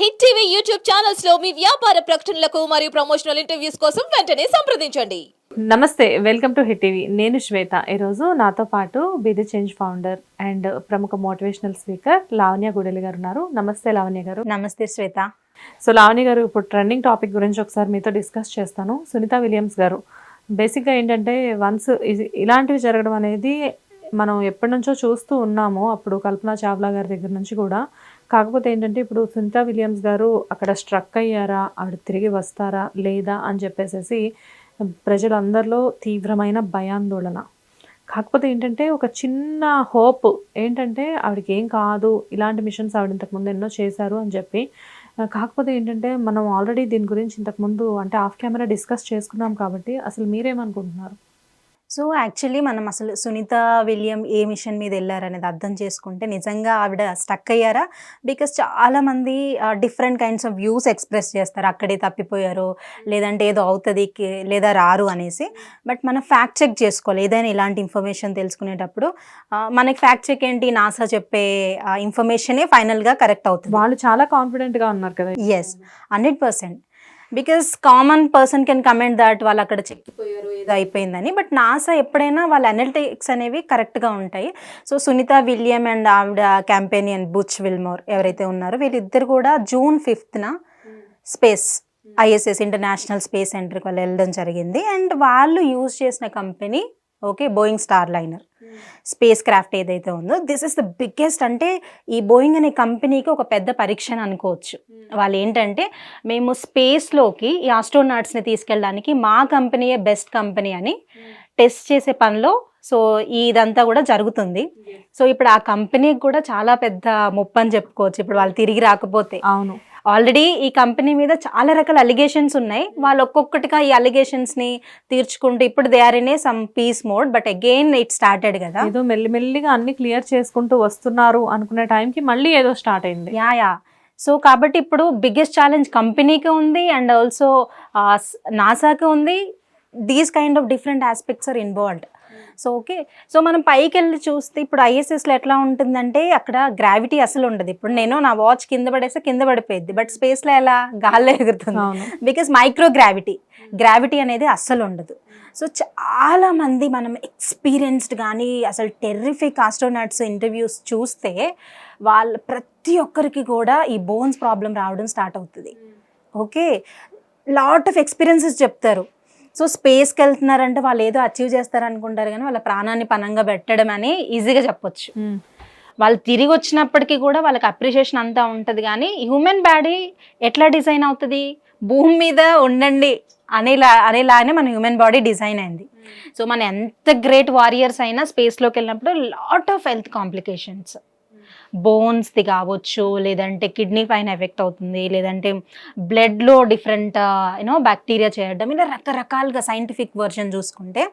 Hit TV YouTube ఛానల్స్లో మీ వ్యాపార ప్రకటనలకు మరియు ప్రమోషనల్ ఇంటర్వ్యూస్ కోసం వెంటనే సంప్రదించండి. నమస్తే వెల్కమ్ టు హిట్ టీవీ. నేను శ్వేత. ఈరోజు నాతో పాటు be the change founder and ప్రముఖ మోటివేషనల్ స్పీకర్ లావణ్య గుడెలి గారు ఉన్నారు. నమస్తే లావణ్య గారు. నమస్తే శ్వేత. సో లావణ్య గారు ఇప్పుడు ట్రెండింగ్ టాపిక్ గురించి ఒకసారి మీతో డిస్కస్ చేస్తాను. సునీత విలియమ్స్ గారు. బేసిక్గా ఏంటంటే వన్స్ ఇలాంటివి జరగడం అనేది మనం ఎప్పటి నుంచో చూస్తూ ఉన్నాము. అప్పుడు కల్పనా చావ్లా గారి దగ్గర నుంచి కూడా కాకపోతే ఏంటంటే ఇప్పుడు సునీతా విలియమ్స్ గారు అక్కడ స్ట్రక్ అయ్యారా? ఆవిడ తిరిగి వస్తారా? లేదా? అని చెప్పేసి ప్రజలందరిలో తీవ్రమైన భయాందోళన. కాకపోతే ఏంటంటే ఒక చిన్న హోప్ ఏంటంటే ఆవిడకి ఏం కాదు ఇలాంటి మిషన్స్ ఆవిడ ఇంతకుముందు ఎన్నో చేశారు అని చెప్పి. కాకపోతే ఏంటంటే మనం ఆల్రెడీ దీని గురించి ఇంతకుముందు అంటే ఆఫ్ కెమెరా డిస్కస్ చేసుకున్నాం కాబట్టి అసలు మీరేమనుకుంటున్నారు? సో యాక్చువల్లీ మనం అసలు సునీత విలియం ఏ మిషన్ మీద వెళ్ళారనేది అర్థం చేసుకుంటే నిజంగా ఆవిడ స్టక్ అయ్యారా? బికాస్ చాలా మంది different kinds of views express చేస్తారు. అక్కడే తప్పిపోయారు లేదంటే ఏదో అవుతుంది లేదా రారు అనేసి. బట్ మనం ఫ్యాక్ట్ చెక్ చేసుకోవాలి. ఏదైనా ఇలాంటి ఇన్ఫర్మేషన్ తెలుసుకునేటప్పుడు మనకి ఫ్యాక్ట్ చెక్ ఏంటి? నాసా చెప్పే ఇన్ఫర్మేషనే ఫైనల్గా కరెక్ట్ అవుతుంది. వాళ్ళు చాలా కాన్ఫిడెంట్గా ఉన్నారు కదా yes hundred percent. Because common person can comment that వాళ్ళు అక్కడ చెక్కిపోయారు అయిపోయిందని. బట్ నాసా ఎప్పుడైనా వాళ్ళ అనలిటిక్స్ అనేవి కరెక్ట్గా ఉంటాయి. సో సునీత విలియం అండ్ ఆవిడ క్యాంపెయినియన్ బుచ్ విల్మోర్ ఎవరైతే ఉన్నారో వీళ్ళిద్దరు కూడా జూన్ ఫిఫ్త్న స్పేస్ ఐఎస్ఎస్ ఇంటర్నేషనల్ స్పేస్ సెంటర్కి వాళ్ళు వెళ్ళడం జరిగింది. అండ్ వాళ్ళు యూజ్ చేసిన company okay Boeing Starliner spacecraft ఏదైతే ఉందో దిస్ ఇస్ ద బిగ్గెస్ట్ అంటే ఈ బోయింగ్ అనే కంపెనీకి ఒక పెద్ద పరీక్ష అని అనుకోవచ్చు. వాళ్ళు ఏంటంటే మేము స్పేస్లోకి ఈ ఆస్ట్రోనాట్స్ని తీసుకెళ్ళడానికి మా కంపెనీయే బెస్ట్ కంపెనీ అని టెస్ట్ చేసే పనిలో సో ఇదంతా కూడా జరుగుతుంది. సో ఇప్పుడు ఆ కంపెనీకి కూడా చాలా పెద్ద ముప్పు అని చెప్పుకోవచ్చు. ఇప్పుడు వాళ్ళు తిరిగి రాకపోతే. అవును. ఆల్రెడీ ఈ కంపెనీ మీద చాలా రకాల అలిగేషన్స్ ఉన్నాయి. వాళ్ళు ఒక్కొక్కటిగా ఈ allegations ని తీర్చుకుంటూ ఇప్పుడు they are in a some peace mode but again it started కదా. ఏదో మెల్లిమెల్లిగా అన్ని క్లియర్ చేసుకుంటూ వస్తున్నారు అనుకునే టైంకి మళ్ళీ ఏదో స్టార్ట్ అయింది. యా యా సో కాబట్టి ఇప్పుడు బిగ్గెస్ట్ ఛాలెంజ్ కంపెనీకి ఉంది అండ్ ఆల్సో నాసాకి ఉంది. These kind of different aspects are involved so okay so మనం పైకి వెళ్ళి చూస్తే ఇప్పుడు ఐఎస్ఎస్లో ఎట్లా ఉంటుందంటే అక్కడ గ్రావిటీ అసలు ఉండదు. ఇప్పుడు నేను నా వాచ్ కింద పడేస్తే కింద పడిపోయింది బట్ స్పేస్లో ఎలా? గాల్లో ఎగురుతుంది. బికాస్ మైక్రో గ్రావిటీ గ్రావిటీ అనేది అస్సలు ఉండదు. సో చాలా మంది మనం ఎక్స్పీరియన్స్డ్ కానీ అసలు టెర్రిఫిక్ ఆస్ట్రోనాట్స్ ఇంటర్వ్యూస్ చూస్తే వాళ్ళ ప్రతి ఒక్కరికి కూడా ఈ బోన్స్ ప్రాబ్లం రావడం స్టార్ట్ అవుతుంది. ఓకే లాట్ ఆఫ్ ఎక్స్పీరియన్సెస్ చెప్తారు. సో స్పేస్కి వెళ్తున్నారంటే వాళ్ళు ఏదో అచీవ్ చేస్తారు అనుకుంటారు కానీ వాళ్ళ ప్రాణాన్ని పనంగా పెట్టడం అని ఈజీగా చెప్పొచ్చు. వాళ్ళు తిరిగి వచ్చినప్పటికీ కూడా వాళ్ళకి అప్రిషియేషన్ అంతా ఉంటుంది కానీ హ్యూమన్ బాడీ ఎట్లా డిజైన్ అవుతుంది? భూమి మీద ఉండండి అనేలా అనేలానే మన హ్యూమన్ బాడీ డిజైన్ అయింది. సో మన ఎంత గ్రేట్ వారియర్స్ అయినా స్పేస్లోకి వెళ్ళినప్పుడు లాట్ ఆఫ్ హెల్త్ కాంప్లికేషన్స్ బోన్స్ది కావచ్చు లేదంటే కిడ్నీ పైన ఎఫెక్ట్ అవుతుంది లేదంటే బ్లడ్లో డిఫరెంట్ యూనో బ్యాక్టీరియా చేయడం ఇలా రకరకాలుగా సైంటిఫిక్ వర్షన్ చూసుకుంటే.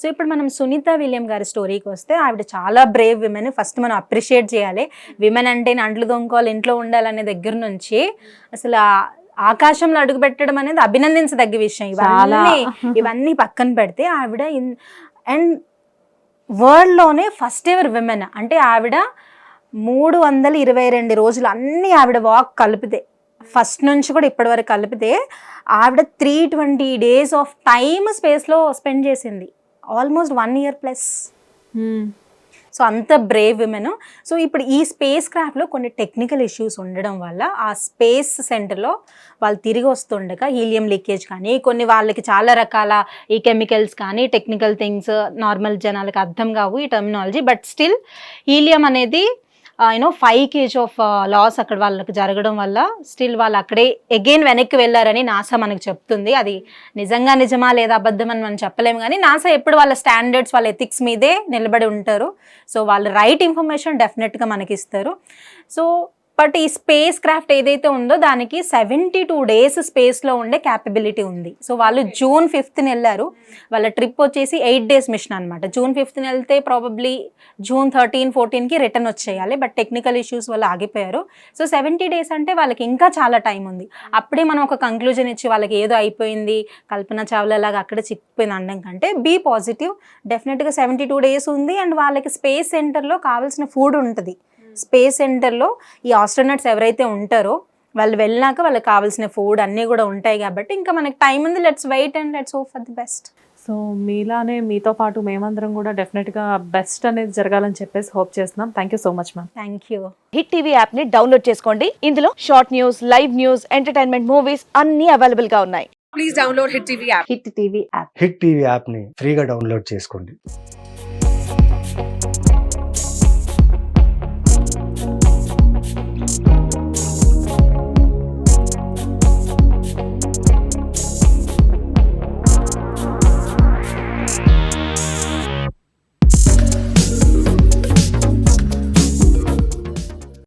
సో ఇప్పుడు మనం సునీత విలియం గారి స్టోరీకి వస్తే ఆవిడ చాలా బ్రేవ్ విమెన్ ఫస్ట్ మనం అప్రిషియేట్ చేయాలి. విమెన్ అంటే అంట్లు దొంగకోవాలి ఇంట్లో ఉండాలనే దగ్గర నుంచి అసలు ఆకాశంలో అడుగు పెట్టడం అనేది అభినందించదగ్గ విషయం. ఇవన్నీ ఇవన్నీ పక్కన పెడితే ఆవిడ ఇన్ అండ్ వరల్డ్లోనే ఫస్ట్ ఎవర్ విమెన్ అంటే ఆవిడ మూడు వందల ఇరవై రెండు రోజులు అన్నీ ఆవిడ వాక్ కలిపితే ఫస్ట్ నుంచి కూడా ఇప్పటి వరకు కలిపితే ఆవిడ three twenty days of time స్పేస్లో స్పెండ్ చేసింది. Almost one year plus. So అంత బ్రేవ్ విమెన్ సో ఇప్పుడు ఈ స్పేస్ క్రాఫ్ట్లో కొన్ని టెక్నికల్ ఇష్యూస్ ఉండడం వల్ల ఆ స్పేస్ సెంటర్లో వాళ్ళు తిరిగి వస్తుండగా హీలియం లీకేజ్ కానీ కొన్ని వాళ్ళకి చాలా రకాల ఈ కెమికల్స్ కానీ టెక్నికల్ థింగ్స్ నార్మల్ జనాలకు అర్థం కావు ఈ టర్మినాలజీ బట్ స్టిల్ హీలియం అనేది you know five cage of loss అక్కడ వాళ్ళకి జరగడం వల్ల స్టిల్ వాళ్ళు అక్కడే అగైన్ వెనక్కి వెళ్ళారని నాసా మనకు చెప్తుంది. అది నిజంగా నిజమా లేదా అబద్ధం అని మనం చెప్పలేము కానీ నాసా ఎప్పుడు వాళ్ళ స్టాండర్డ్స్ వాళ్ళ ఎథిక్స్ మీదే నిలబడి ఉంటారు. సో వాళ్ళు రైట్ ఇన్ఫర్మేషన్ డెఫినెట్గా మనకి ఇస్తారు. సో బట్ ఈ స్పేస్ క్రాఫ్ట్ ఏదైతే ఉందో దానికి సెవెంటీ టూ డేస్ స్పేస్లో ఉండే క్యాపబిలిటీ ఉంది. సో వాళ్ళు జూన్ ఫిఫ్త్ని వెళ్ళారు వాళ్ళ ట్రిప్ వచ్చేసి ఎయిట్ డేస్ మిషన్ అనమాట జూన్ ఫిఫ్త్ని వెళ్తే ప్రాబబ్లీ జూన్ థర్టీన్ ఫోర్టీన్కి రిటర్న్ వచ్చేయాలి. బట్ టెక్నికల్ ఇష్యూస్ వల్ల ఆగిపోయారు. సో సెవెంటీ డేస్ అంటే వాళ్ళకి ఇంకా చాలా టైం ఉంది. అప్పుడే మనం ఒక కంక్లూజన్ ఇచ్చి వాళ్ళకి ఏదో అయిపోయింది కల్పన చావ్లా లాగా అక్కడ చిక్కిపోయింది అనడం కంటే బీ పాజిటివ్ డెఫినెట్గా సెవెంటీ టూ డేస్ ఉంది. అండ్ వాళ్ళకి స్పేస్ సెంటర్లో కావాల్సిన ఫుడ్ ఉంటుంది. స్పేస్ సెంటర్లో ఈ ఆస్ట్రోనట్స్ ఎవరైతే ఉంటారో వాళ్ళు వెళ్ళినాక వాళ్ళకి కావాల్సిన ఫుడ్ అన్నీ కూడా ఉంటాయి కాబట్టి ఇంకా మనకి టైం ఉంది. Let's wait and let's hope for the best so మీలానే మీతో పాటు మేమందరం కూడా డెఫినెట్గా బెస్ట్ అనేది జరగాలని చెప్పేసి హోప్ చేస్తున్నాం. Thank you so much ma'am thank you hit TV యాప్ని డౌన్లోడ్ చేసుకోండి. ఇందులో short news live news entertainment movies అన్ని అవైలబుల్గా ఉన్నాయి హిట్ టీవీ యాప్ని ఫ్రీగా డౌన్లోడ్ చేసుకోండి.